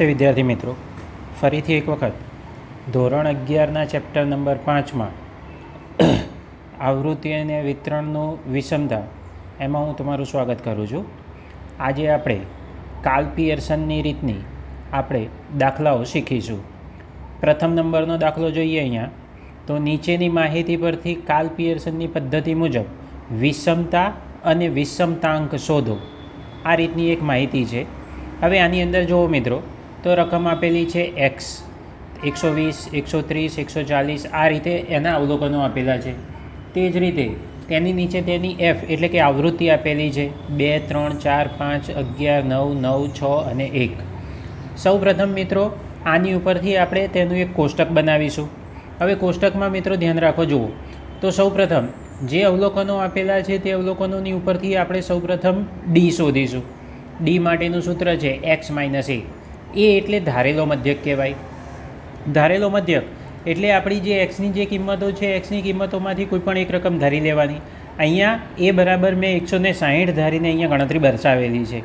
નમસ્તે વિદ્યાર્થી મિત્રો. ફરીથી એક વખત ધોરણ અગિયારના ચેપ્ટર નંબર પાંચમાં આવૃત્તિ અને વિતરણનું વિષમતા એમાં હું તમારું સ્વાગત કરું છું. આજે આપણે કાલ પિયર્સનની રીતની આપણે દાખલાઓ શીખીશું. પ્રથમ નંબરનો દાખલો જોઈએ અહીંયા. તો નીચેની માહિતી પરથી કાલ પિયર્સનની પદ્ધતિ મુજબ વિષમતા અને વિષમતાંક શોધો. આ રીતની એક માહિતી છે. હવે આની અંદર જુઓ મિત્રો. તો રકમ આપેલી છે એક્સ એકસો વીસ, એકસો ત્રીસ, એકસો ચાલીસ, આ રીતે એના અવલોકનો આપેલા છે. તે જ રીતે તેની નીચે તેની એફ એટલે કે આવૃત્તિ આપેલી છે બે, ત્રણ, ચાર, પાંચ, અગિયાર, નવ નવ, છ અને એક. સૌ પ્રથમ મિત્રો, આની ઉપરથી આપણે તેનું એક કોષ્ટક બનાવીશું. હવે કોષ્ટકમાં મિત્રો ધ્યાન રાખો, જુઓ. તો સૌ પ્રથમ જે અવલોકનો આપેલા છે તે અવલોકનોની ઉપરથી આપણે સૌ પ્રથમ ડી શોધીશું. ડી માટેનું સૂત્ર છે એક્સ માઇનસ એ એ એટલે ધારેલો મધ્યક કહેવાય. ધારેલો મધ્યક એટલે આપણી જે એક્સની જે કિંમતો છે એક્સની કિંમતોમાંથી કોઈ પણ એક રકમ ધારી લેવાની. અહીંયા એ બરાબર મેં એકસો ને સાહીઠ ધારીને અહીંયા ગણતરી દર્શાવેલી છે.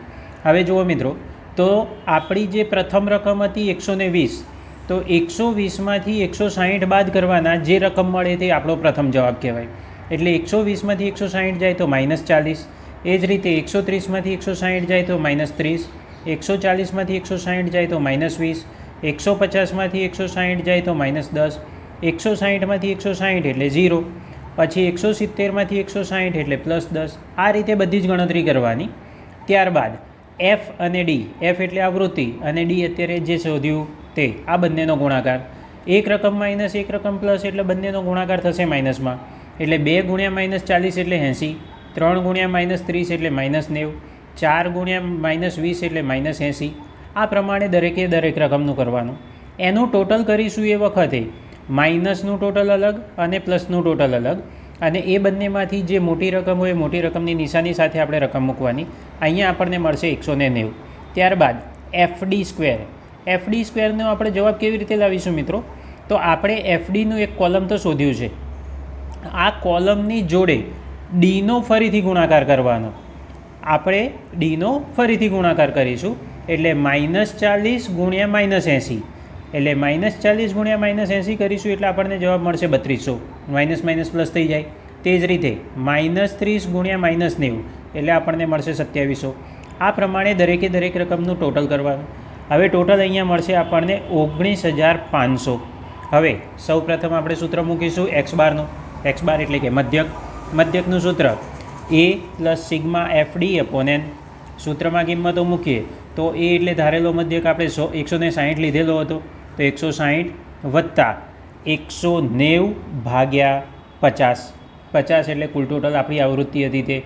હવે જુઓ મિત્રો, તો આપણી જે પ્રથમ રકમ હતી એકસો ને વીસ, તો એકસો વીસમાંથી એકસો સાહીઠ બાદ કરવાના જે રકમ મળે તે આપણો પ્રથમ જવાબ કહેવાય. એટલે એકસો વીસમાંથી એકસો સાહીઠ જાય તો માઇનસ ચાલીસ, એ જ રીતે એકસો ત્રીસમાંથી એકસો સાહીઠ જાય તો માઇનસ ત્રીસ એકસો ચાલીસમાંથી એકસો સાહીઠ જાય તો માઇનસ વીસ એકસો પચાસમાંથી એકસો સાહીઠ જાય તો માઇનસ દસ એકસો સાહીઠમાંથી એકસો સાહીઠ એટલે ઝીરો, પછી એકસો સિત્તેરમાંથી એકસો સાહીઠ એટલે પ્લસ દસ. આ રીતે બધી જ ગણતરી કરવાની. ત્યારબાદ એફ અને ડી એફ એટલે આવૃત્તિ અને ડી અત્યારે જે શોધ્યું તે, આ બંનેનો ગુણાકાર. એક રકમ માઇનસ એક રકમ પ્લસ એટલે બંનેનો ગુણાકાર થશે માઇનસમાં. એટલે બે ગુણ્યા માઇનસ ચાલીસ એટલે એંસી, ત્રણ ગુણ્યા માઇનસ ત્રીસ એટલે માઇનસ નેવું. ચાર ગુણ્યા માઇનસ વીસ એટલે માઇનસ એંસી. આ પ્રમાણે દરેકે દરેક રકમનું કરવાનું. એનું ટોટલ કરીશું એ વખતે માઇનસનું ટોટલ અલગ અને પ્લસનું ટોટલ અલગ. અને એ બંનેમાંથી જે મોટી રકમ હોય મોટી રકમની નિશાની સાથે આપણે રકમ મૂકવાની. અહીંયા આપણને મળશે એકસો ને નેવું. ત્યારબાદ એફડી સ્ક્વેર. એફડી સ્ક્વેરનો આપણે જવાબ કેવી રીતે લાવીશું મિત્રો? તો આપણે એફડીનું એક કોલમ તો શોધ્યું છે. આ કોલમની જોડે ડીનો ફરીથી ગુણાકાર કરવાનો. આપણે ડીનો ફરીથી ગુણાકાર કરીશું. એટલે માઇનસ ચાલીસ ગુણ્યા માઇનસ એંસી. એટલે માઇનસ ચાલીસ ગુણ્યા માઇનસ એંસી કરીશું એટલે આપણને જવાબ મળશે બત્રીસો. માઇનસ માઇનસ પ્લસ થઈ જાય. તે જ રીતે માઇનસ ત્રીસ ગુણ્યા માઇનસ નેવું એટલે આપણને મળશે સત્યાવીસો. આ પ્રમાણે દરેકે દરેક રકમનું ટોટલ કરવાનું. હવે ટોટલ અહીંયા મળશે આપણને ઓગણીસ હજાર પાંચસો. હવે સૌ પ્રથમ આપણે સૂત્ર મૂકીશું એક્સ બારનું. એક્સ બાર એટલે કે મધ્યક. મધ્યકનું સૂત્ર A plus sigma F D upon N સૂત્રમાં કિંમતો મૂકીએ, તો એ એટલે ધારેલો મધ્યક આપણે સો, એકસો ને સાહીઠ લીધેલો હતો. તો એકસો સાહીઠ વત્તા એકસો નેવું ભાગ્યા પચાસ. પચાસ એટલે કુલ ટોટલ આપણી આવૃત્તિ હતી તે.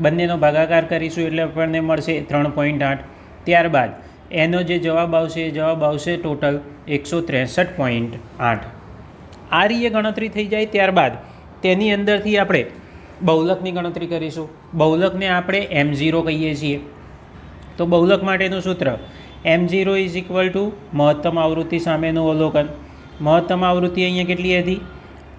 બંનેનો ભાગાકાર કરીશું એટલે આપણને મળશે ત્રણ પોઈન્ટ આઠ. ત્યારબાદ, એનો જે જવાબ આવશે, એ જવાબ આવશે ટોટલ એકસો ત્રેસઠ પોઈન્ટ આઠ. આ રીતે ગણતરી થઈ જાય ત્યારબાદ, તેની અંદરથી આપણે બહુલકની ગણતરી કરીશું. બહુલકને આપણે એમ ઝીરો કહીએ છીએ. તો બહુલક માટેનું સૂત્ર, M zero is equal to મહત્તમ આવૃત્તિ સામેનું અવલોકન. મહત્તમ આવૃત્તિ અહીંયા કેટલી હતી?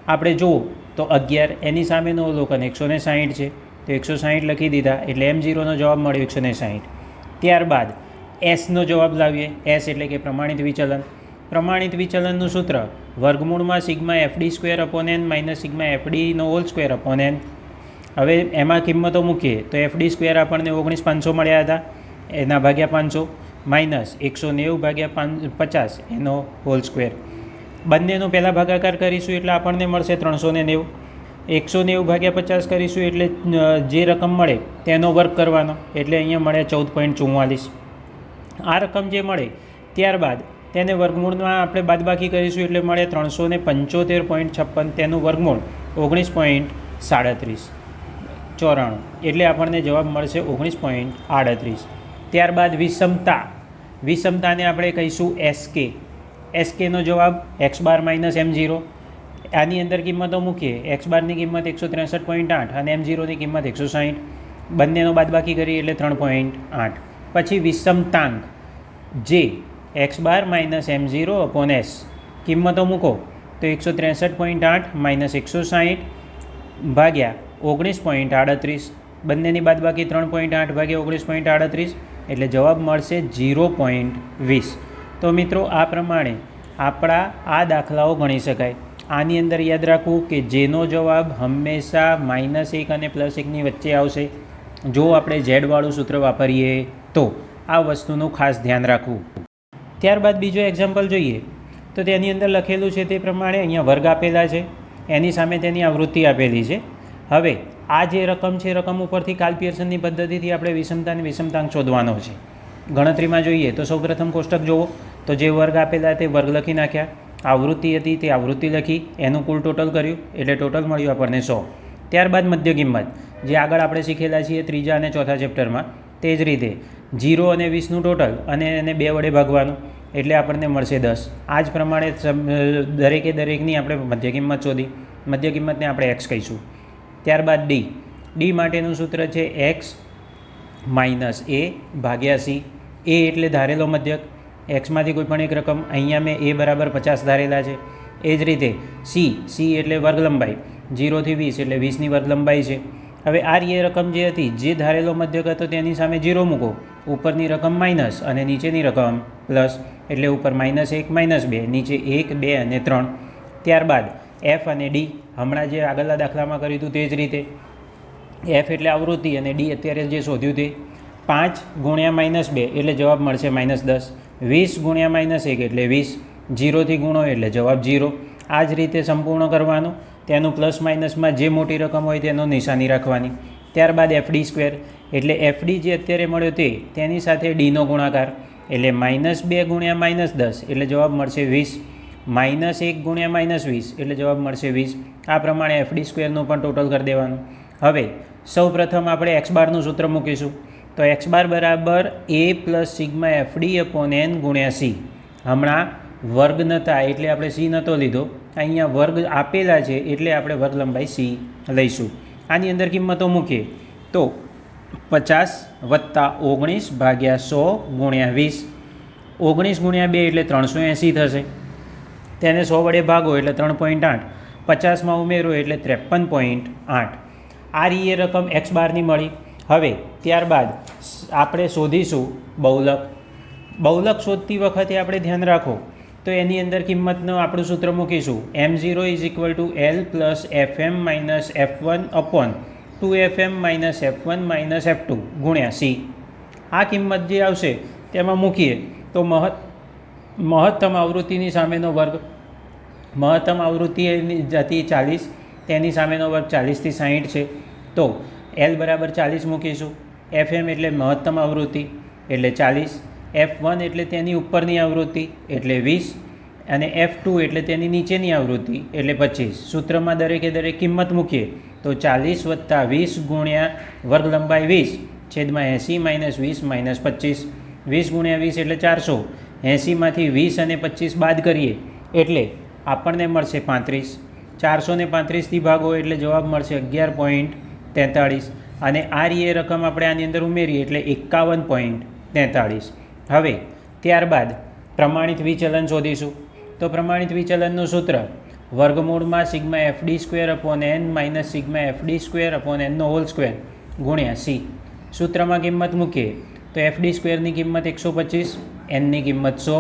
આપણે જુઓ, તો અગિયાર, એની સામેનું અવલોકન એકસો ને સાહીઠ છે. તો એકસો સાહીઠ લખી દીધા, એટલે એમ ઝીરોનો જવાબ મળ્યો એકસો ને સાહીઠ. ત્યારબાદ, એસનો જવાબ લાવીએ. એસ એટલે કે પ્રમાણિત વિચલન. પ્રમાણિત વિચલનનું સૂત્ર, વર્ગમૂળમાં sigma FD square upon N minus sigma એફડીનો whole square upon N. હવે એમાં કિંમતો મૂકીએ તો એફડી સ્ક્વેર આપણને ઓગણીસ પાંચસો મળ્યા હતા, એના ભાગ્યા પાંચસો, માઇનસ એકસો નેવું ભાગ્યા પાંચ પચાસ, એનો હોલ સ્ક્વેર બંનેનો પહેલાં ભાગાકાર કરીશું એટલે આપણને મળશે ત્રણસો ને નેવું. એકસો નેવું ભાગ્યા પચાસ કરીશું એટલે જે રકમ મળે તેનો વર્ક કરવાનો, એટલે અહીંયા મળે ચૌદ પોઈન્ટ ચુમ્માલીસ આ રકમ જે મળે ત્યારબાદ તેને વર્ગમૂળમાં આપણે બાદબાકી કરીશું એટલે મળે ત્રણસો પંચોતેર પોઈન્ટ છપ્પન, તેનું વર્ગમૂળ ઓગણીસ પોઈન્ટ સાડત્રીસ. ચોરાણું. એટલે આપણને જવાબ મળશે ઓગણીસ પોઈન્ટ આડત્રીસ. ત્યારબાદ વિષમતા. વિષમતાને આપણે કહીશું એસકે એસકેનો જવાબ X bar minus M zero આની અંદર કિંમતો મૂકીએ. એક્સ બારની કિંમત એકસો ત્રેસઠ પોઈન્ટ આઠ અને એમ ઝીરોની કિંમત એકસો સાહીઠ. બંનેનો બાદબાકી કરીએ એટલે ત્રણ પોઈન્ટ આઠ. પછી વિષમતાંક. જે X bar minus M zero upon S કિંમતો મૂકો. તો એકસો ત્રેસઠ પોઈન્ટ આઠ માઇનસ એકસો સાહીઠ ભાગ્યા ઓગણીસ પોઈન્ટ આડત્રીસ. બંનેની બાદબાકી ત્રણ પોઈન્ટ આઠ ભાગ્યા ઓગણીસ પોઈન્ટ આડત્રીસ એટલે જવાબ મળશે ઝીરો પોઈન્ટ વીસ. તો મિત્રો, આ પ્રમાણે આપણા આ દાખલાઓ ગણી શકાય. આની અંદર યાદ રાખવું કે જેનો જવાબ હંમેશા માઇનસ એક અને પ્લસ એકની વચ્ચે આવશે. જો આપણે ઝેડવાળું સૂત્ર વાપરીએ તો આ વસ્તુનું ખાસ ધ્યાન રાખવું. ત્યારબાદ બીજો એક્ઝામ્પલ જોઈએ. તો તેની અંદર લખેલું છે તે પ્રમાણે અહીંયા વર્ગ આપેલા છે. એની સામે તેની આવૃત્તિ આપેલી છે. હવે, આ જે રકમ છે રકમ ઉપરથી કાલ પિયર્સનની પદ્ધતિથી આપણે વિષમતાને વિષમતાંક શોધવાનો છે. ગણતરીમાં જોઈએ તો સૌપ્રથમ કોષ્ટક જુઓ. તો જે વર્ગ આપેલા તે વર્ગ લખી નાખ્યા. આવૃત્તિ હતી તે આવૃત્તિ લખી એનું કુલ ટોટલ કર્યું, એટલે ટોટલ મળ્યું આપણને સો. ત્યારબાદ મધ્ય કિંમત. જે આગળ આપણે શીખેલા છીએ ત્રીજા અને ચોથા ચેપ્ટરમાં. તે જ રીતે, જીરો અને વીસનું ટોટલ અને એને બે વડે ભાગવાનું, એટલે આપણને મળશે દસ. આ જ પ્રમાણે દરેકે દરેકની આપણે મધ્ય કિંમત શોધી. મધ્ય કિંમતને આપણે એક્સ કહીશું. ત્યારબાદ ડી. ડી માટેનું સૂત્ર છે એક્સ માઇનસ એ ભાગ્યા સી એ એટલે ધારેલો મધ્યક. એક્સમાંથી કોઈ પણ એક રકમ અહીંયા મેં એ બરાબર પચાસ ધારેલા છે. એ જ રીતે સી સી એટલે વર્ગલંબાઈ. જીરોથી વીસ એટલે વીસની વર્ગલંબાઈ છે. હવે આ એ રકમ જે હતી, જે ધારેલો મધ્યક હતો તેની સામે જીરો મૂકો. ઉપરની રકમ માઇનસ અને નીચેની રકમ પ્લસ એટલે ઉપર માઇનસ એક, માઇનસ બે, નીચે એક, બે અને ત્રણ. ત્યારબાદ એફ અને ડી હમણાં જે આગળના દાખલામાં કર્યું હતું તે જ રીતે. એફ એટલે આવૃત્તિ અને ડી અત્યારે જે શોધ્યું તે પાંચ ગુણ્યા માઇનસ બે એટલે જવાબ મળશે માઇનસ દસ. વીસ ગુણ્યા માઇનસ એક એટલે વીસ. જીરોથી ગુણો એટલે જવાબ જીરો આ જ રીતે સંપૂર્ણ કરવાનું. તેનું પ્લસ માઇનસમાં જે મોટી રકમ હોય તેનો નિશાની રાખવાની. ત્યારબાદ એફડી સ્ક્વેર એટલે એફડી જે અત્યારે મળ્યો તે તેની સાથે ડીનો ગુણાકાર. એટલે માઇનસ બે ગુણ્યા માઇનસ દસ એટલે જવાબ મળશે વીસ. માઇનસ એક ગુણ્યા માઇનસ વીસ, એટલે જવાબ મળશે વીસ. આ પ્રમાણે એફડી સ્ક્વેરનું પણ ટોટલ કરી દેવાનું. હવે, સૌ પ્રથમ આપણે એક્સ બારનું સૂત્ર મૂકીશું. તો એક્સ બાર બરાબર A plus sigma FD upon N ગુણ્યા સી. હમણાં વર્ગ નહોતા એટલે આપણે સી નહોતો લીધો. અહીંયા વર્ગ આપેલા છે, એટલે આપણે વર્ગ લંબાઈ સી લઈશું. આની અંદર કિંમતો મૂકીએ. તો પચાસ વત્તા ઓગણીસ ભાગ્યા સો ગુણ્યા વીસ. ઓગણીસ ગુણ્યા બે એટલે ત્રણસો એંસી થશે. તેને સો વડે ભાગો એટલે ત્રણ પોઈન્ટ આઠ. પચાસમાં ઉમેરો એટલે ત્રેપન પોઈન્ટ આઠ. આ રીએ રકમ એક્સ બારની મળી. હવે ત્યારબાદ આપણે શોધીશું બહુલક. બહુલક શોધતી વખતે આપણે ધ્યાન રાખો. તો એની અંદર કિંમતનું આપણું સૂત્ર મૂકીશું. M zero is equal to L plus F M minus F one upon two F M minus F one minus F two ગુણ્યા સી આ કિંમત જે આવશે, તેમાં મૂકીએ. તો મહત્ મહત્તમ આવૃત્તિની સામેનો વર્ગ, મહત્તમ આવૃત્તિ એની હતી ચાલીસ, તેની સામેનો વર્ગ ચાલીસથી સાહીઠ છે. તો એલ બરાબર ચાલીસ મૂકીશું. એફ એમ એટલે મહત્તમ આવૃત્તિ, એટલે ચાલીસ. એફ વન એટલે તેની ઉપરની આવૃત્તિ, એટલે વીસ. અને એફ ટુ એટલે તેની નીચેની આવૃત્તિ, એટલે પચીસ. સૂત્રમાં દરેકે દરેક કિંમત મૂકીએ, તો ચાલીસ વત્તા વીસ ગુણ્યા વર્ગ લંબાઈ વીસ છેદમાં એંસી માઇનસ વીસ માઇનસ પચીસ. વીસ ગુણ્યા વીસ એટલે ચારસો. એંસીમાંથી વીસ અને પચીસ બાદ કરીએ, એટલે આપણને મળશે પાંત્રીસ. ચારસો ને પાંત્રીસથી ભાગો એટલે જવાબ મળશે અગિયાર પોઈન્ટ તેતાળીસ. અને આ રીએ રકમ આપણે આની અંદર ઉમેરીએ એટલે એકાવન પોઈન્ટ તેતાળીસ. હવે ત્યારબાદ પ્રમાણિત વિચલન શોધીશું. તો પ્રમાણિત વિચલનનું સૂત્ર વર્ગમૂળમાં sigma FD square upon N minus sigma FD square upon એનનો whole square ગુણ્યા સી. સૂત્રમાં કિંમત મૂકીએ. તો એફડી સ્ક્વેરની કિંમત એકસો પચીસ. એનની કિંમત સો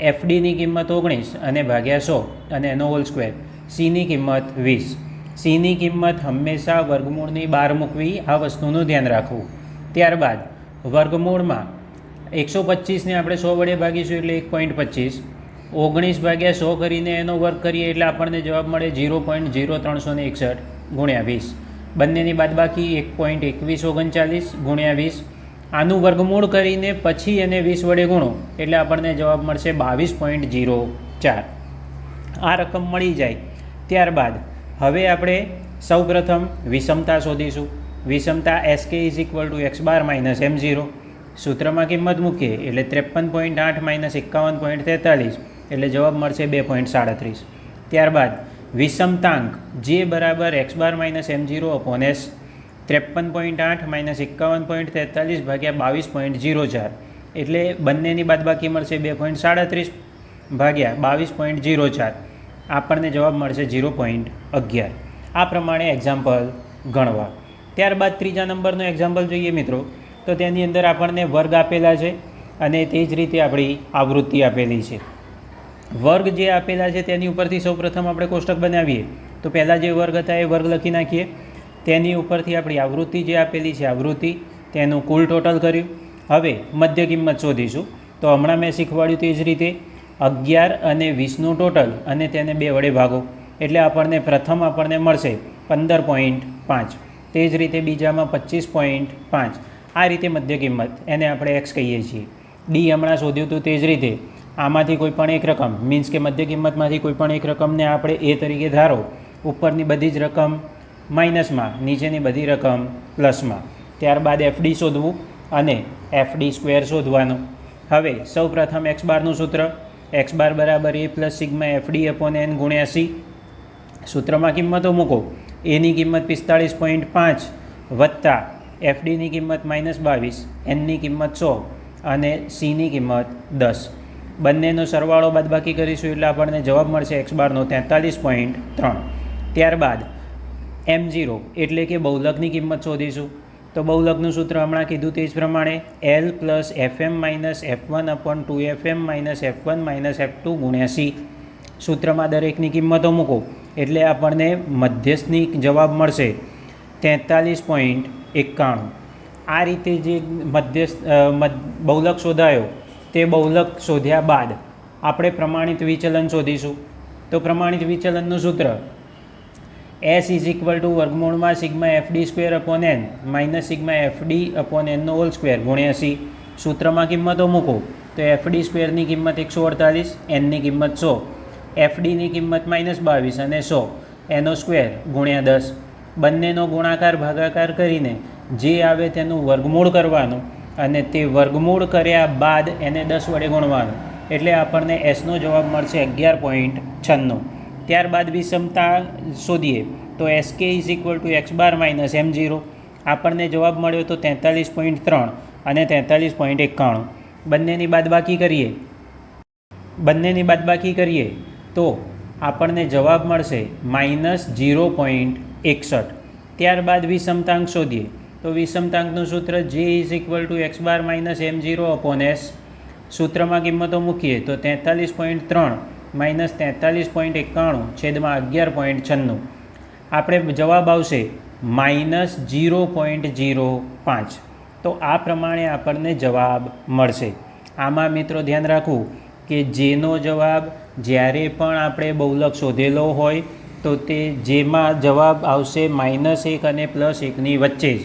એફડીની કિંમત ઓગણીસ અને ભાગ્યા સો, અને એનો હોલ સ્ક્વેર સીની કિંમત વીસ. સીની કિંમત હંમેશા વર્ગમૂળની બહાર મૂકવી, આ વસ્તુનું ધ્યાન રાખવું. ત્યારબાદ, વર્ગમૂળમાં એકસો પચીસને આપણે સો વડે ભાગીશું એટલે એક પોઈન્ટ પચીસ. ઓગણીસ ભાગ્યા સો કરીને એનો વર્ગ કરીએ એટલે આપણને જવાબ મળે ઝીરો પોઈન્ટ ઝીરો ત્રણસો એકસઠ ગુણ્યા વીસ. બંનેની બાદબાકી એક પોઈન્ટ એકવીસ ઓગણચાલીસ ગુણ્યા વીસ. આનું વર્ગમૂળ કરીને પછી એને વીસ વડે ગુણો, એટલે આપણને જવાબ મળશે બાવીસ પોઈન્ટ ઝીરો ચાર. આ રકમ મળી જાય ત્યારબાદ હવે આપણે સૌપ્રથમ વિષમતા શોધીશું. વિષમતા S K is equal to X bar minus M zero સૂત્રમાં કિંમત મૂકીએ, એટલે ત્રેપન પોઈન્ટ આઠ માઇનસ એકાવન પોઈન્ટ તેતાલીસ, એટલે જવાબ મળશે બે પોઈન્ટ સાડત્રીસ. ત્યારબાદ વિષમતાંક જે બરાબર X bar minus M zero upon S ત્રેપન પોઈન્ટ આઠ માઇનસ એકાવન પોઈન્ટ તેતાલીસ ભાગ્યા બાવીસ પોઈન્ટ ઝીરો ચાર. એટલે બંનેની બાદબાકી મળશે બે પોઈન્ટ સાડત્રીસ ભાગ્યા બાવીસ પોઈન્ટ ઝીરો ચાર. આપણને જવાબ મળશે ઝીરો પોઈન્ટ અગિયાર. આ પ્રમાણે એક્ઝામ્પલ ગણવા. ત્યારબાદ ત્રીજા નંબરનો એક્ઝામ્પલ જોઈએ મિત્રો. તો તેની અંદર આપણને વર્ગ આપેલા છે અને તે જ રીતે આપણી આવૃત્તિ આપેલી છે. વર્ગ જે આપેલા છે તેની ઉપરથી સૌપ્રથમ આપણે કોષ્ટક બનાવીએ. તો પહેલાં જે વર્ગ હતા એ વર્ગ લખી નાખીએ. તેની ઉપરથી આપણી આવૃત્તિ જે આપેલી છે, આવૃત્તિ, તેનું કુલ ટોટલ કર્યું. હવે મધ્ય કિંમત શોધીશું. તો હમણાં મેં શીખવાડ્યું તે જ રીતે અગિયાર અને વીસનું ટોટલ અને તેને બે વડે ભાગો. એટલે આપણને પ્રથમ આપણને મળશે પંદર પોઈન્ટ પાંચ. તે જ રીતે બીજામાં પચીસ પોઈન્ટ પાંચ. આ રીતે મધ્ય કિંમત એને આપણે એક્સ કહીએ છીએ. ડી હમણાં શોધ્યું હતું તે જ રીતે. આમાંથી કોઈ પણ એક રકમ મીન્સ કે મધ્ય કિંમતમાંથી કોઈ પણ એક રકમને આપણે એ તરીકે ધારો. ઉપરની બધી જ રકમ માઇનસમાં, નીચેની બધી રકમ પ્લસમાં. ત્યારબાદ એફડી શોધવું અને એફડી સ્ક્વેર શોધવાનું. હવે સૌ પ્રથમ એક્સ બારનું સૂત્ર. એક્સ બાર બરાબર A plus sigma FD upon N ગુણ્યા સી. સૂત્રમાં કિંમતો મૂકો. એની કિંમત પિસ્તાળીસ પોઈન્ટ પાંચ વત્તા એફડીની કિંમત માઇનસ બાવીસ એનની કિંમત સો અને સીની કિંમત દસ. બંનેનો સરવાળો બાદબાકી કરીશું એટલે આપણને જવાબ મળશે એક્સ બારનો તેતાલીસ પોઈન્ટ ત્રણ. ત્યારબાદ એમ ઝીરો એટલે કે બહુલકની કિંમત શોધીશું. તો બહુલકનું સૂત્ર હમણાં કીધું તે જ પ્રમાણે L plus F M minus F one upon two F M minus F one minus F two ગુણ્યા સી સૂત્રમાં દરેકની કિંમતો મૂકો, એટલે આપણને મધ્યસ્થની જવાબ મળશે તેતાલીસ પોઈન્ટ એકાણું. આ રીતે જે મધ્યસ્થ મધ- બહુલક શોધાયો, તે બહુલક શોધ્યા બાદ આપણે પ્રમાણિત વિચલન શોધીશું. તો પ્રમાણિત વિચલનનું સૂત્ર એસ ઇઝ ઇક્વલ ટુ વર્ગમૂળમાં sigma FD square upon N minus sigma FD upon એનનો whole square ગુણ્યા સી સૂત્રમાં કિંમતો મૂકો. તો એફડી સ્ક્વેરની કિંમત એકસો અડતાલીસ એનની કિંમત સો. એફડીની કિંમત માઇનસ બાવીસ અને સો. એનો સ્ક્વેર ગુણ્યા દસ. બંનેનો ગુણાકાર, ભાગાકાર કરીને જે આવે તેનું વર્ગમૂળ કરવાનું અને તે વર્ગમૂળ કર્યા બાદ એને દસ વડે ગુણવાનું. એટલે આપણને એસનો જવાબ મળશે અગિયાર પોઈન્ટ છન્નું. ત્યારબાદ વિષમતા શોધીએ તો S K is equal to X bar minus M zero આપણને જવાબ મળ્યો તો તેતાલીસ પોઈન્ટ ત્રણ અને તેતાલીસ પોઈન્ટ એકાણું. બંનેની બાદબાકી કરીએ. બંનેની બાદબાકી કરીએ તો આપણને જવાબ મળશે માઇનસ ઝીરો પોઈન્ટ એકસઠ. ત્યારબાદ વિષમતાંક શોધીએ. તો વિષમતાંકનું સૂત્ર જે is equal to X bar minus M zero upon S સૂત્રમાં કિંમતો મૂકીએ તો તેતાલીસ પોઈન્ટ ત્રણ માઇનસ તેતાલીસ પોઈન્ટ એકાણું છેદમાં અગિયાર પોઈન્ટ છન્નું. આપણે જવાબ આવશે માઇનસ જીરો પોઈન્ટ જીરો પાંચ. તો આ પ્રમાણે આપણને જવાબ મળશે. આમાં મિત્રો ધ્યાન રાખવું કે જેનો જવાબ જ્યારે પણ આપણે બહુલક શોધેલો હોય, તો તે જેમાં જવાબ આવશે માઇનસ એક અને પ્લસ એકની વચ્ચે જ.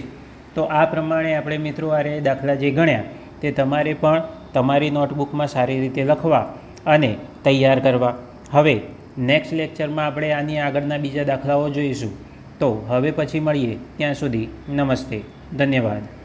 તો આ પ્રમાણે આપણે મિત્રો આરે દાખલા જે ગણ્યા, તે તમારે પણ તમારી નોટબુકમાં સારી રીતે લખવા અને તૈયાર કરવા. હવે નેક્સ્ટ લેક્ચરમાં આપણે આની આગળના બીજા દાખલાઓ જોઈશું. તો, હવે પછી મળીએ. ત્યાં સુધી નમસ્તે. ધન્યવાદ.